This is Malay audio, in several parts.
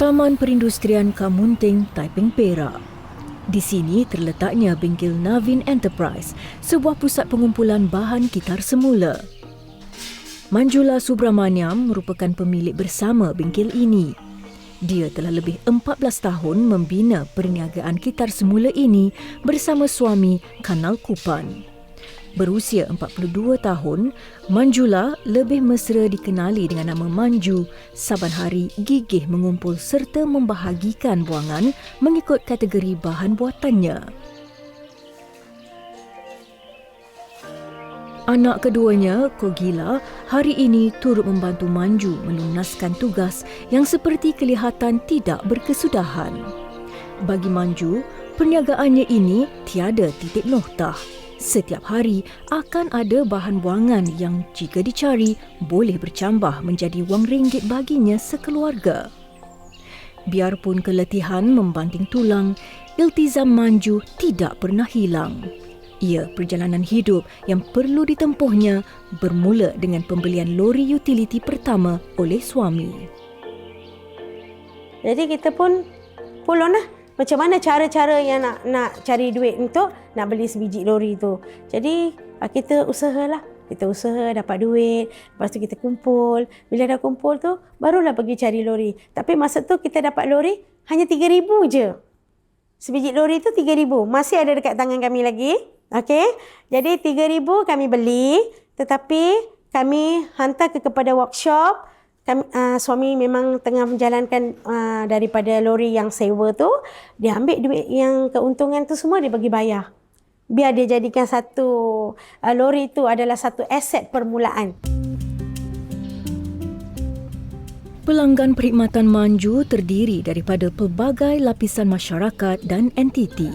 Taman Perindustrian Kamunting, Taiping Perak. Di sini terletaknya bengkel Navin Enterprise, sebuah pusat pengumpulan bahan gitar semula. Manjula Subramaniam merupakan pemilik bersama bengkel ini. Dia telah lebih 14 tahun membina perniagaan gitar semula ini bersama suami Kanal Kupan. Berusia 42 tahun, Manjula lebih mesra dikenali dengan nama Manju saban hari gigih mengumpul serta membahagikan buangan mengikut kategori bahan buatannya. Anak keduanya, Kogila, hari ini turut membantu Manju melunaskan tugas yang seperti kelihatan tidak berkesudahan. Bagi Manju, perniagaannya ini tiada titik noktah. Setiap hari akan ada bahan buangan yang jika dicari boleh bercambah menjadi wang ringgit baginya sekeluarga. Biarpun keletihan membanting tulang, iltizam Manju tidak pernah hilang. Ia perjalanan hidup yang perlu ditempuhnya bermula dengan pembelian lori utiliti pertama oleh suami. Jadi kita pun pulon lah macam mana cara-cara yang nak nak cari duit untuk nak beli sebiji lori tu. Jadi ah, kita usahalah. Kita usaha dapat duit, lepas tu kita kumpul. Bila dah kumpul tu, barulah pergi cari lori. Tapi masa tu kita dapat lori hanya RM3,000 je. Sebiji lori tu RM3,000. Masih ada dekat tangan kami lagi. Okey. Jadi RM3,000 kami beli. Tetapi kami hantar ke kepada workshop kami, uh, suami memang tengah menjalankan uh, daripada lori yang sewa tu dia ambil duit yang keuntungan tu semua dia bagi bayar biar dia jadikan satu uh, lori tu adalah satu aset permulaan Pelanggan perkhidmatan Manju terdiri daripada pelbagai lapisan masyarakat dan entiti.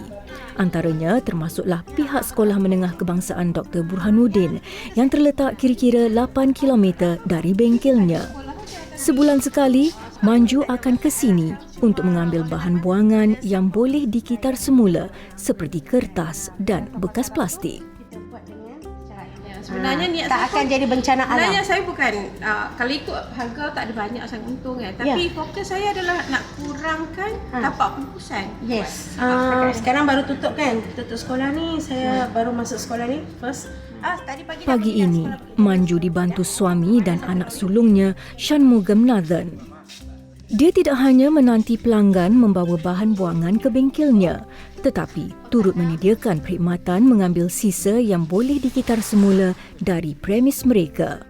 Antaranya termasuklah pihak Sekolah Menengah Kebangsaan Dr. Burhanuddin yang terletak kira-kira 8 km dari bengkelnya. Sebulan sekali, Manju akan ke sini untuk mengambil bahan buangan yang boleh dikitar semula seperti kertas dan bekas plastik. Sebenarnya niat tak saya akan pun- jadi bencana alam Sebenarnya saya bukan uh, kalau ikut harga tak ada banyak sangat untung kan. Tapi Ya. fokus saya adalah nak kurangkan Ha. tapak pembukusan. Yes. Uh, sekarang baru tutup kan? Tutup sekolah ni. Saya baru masuk sekolah ni first. Ah, pagi ini. Manju dibantu suami dan anak sulungnya, Shanmugam Nathan. Dia tidak hanya menanti pelanggan membawa bahan buangan ke bengkelnya, tetapi turut menyediakan perkhidmatan mengambil sisa yang boleh dikitar semula dari premis mereka.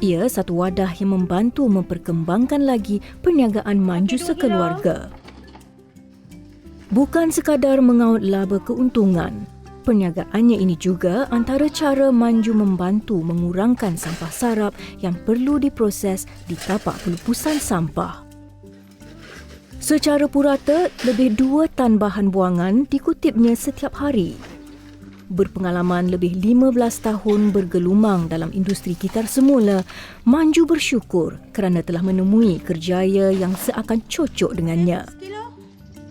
Ia satu wadah yang membantu memperkembangkan lagi perniagaan Manju sekeluarga. Bukan sekadar mengaut laba keuntungan, perniagaannya ini juga antara cara Manju membantu mengurangkan sampah sarap yang perlu diproses di tapak pelupusan sampah. Secara purata, lebih dua tan bahan buangan dikutipnya setiap hari. Berpengalaman lebih 15 tahun bergelumang dalam industri gitar semula, Manju bersyukur kerana telah menemui kerjaya yang seakan cocok dengannya.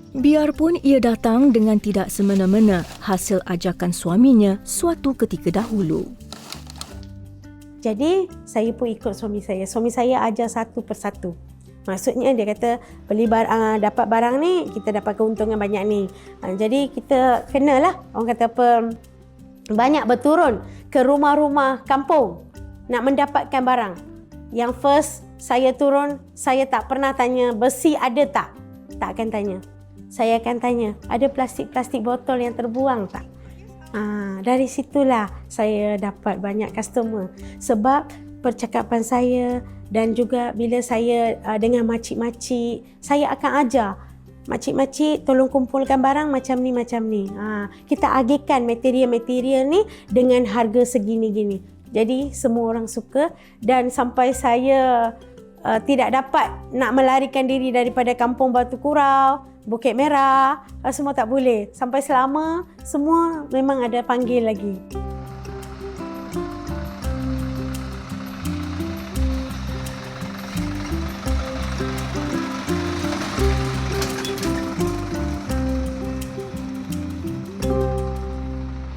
Biarpun ia datang dengan tidak semena-mena hasil ajakan suaminya suatu ketika dahulu. Jadi saya pun ikut suami saya. Suami saya ajar satu persatu. Maksudnya dia kata beli bar, uh, dapat barang ni kita dapat keuntungan banyak ni. Uh, jadi kita kenalah orang kata apa banyak berturun ke rumah-rumah kampung nak mendapatkan barang. Yang first saya turun saya tak pernah tanya besi ada tak? Tak akan tanya. Saya akan tanya ada plastik-plastik botol yang terbuang tak? Ah, dari situlah saya dapat banyak customer sebab percakapan saya dan juga bila saya uh, dengan makcik-makcik saya akan ajar makcik-makcik tolong kumpulkan barang macam ni macam ni. Ha, kita agihkan material-material ni dengan harga segini-gini. Jadi semua orang suka dan sampai saya uh, tidak dapat nak melarikan diri daripada kampung Batu Kurau, Bukit Merah, uh, semua tak boleh. Sampai selama semua memang ada panggil lagi.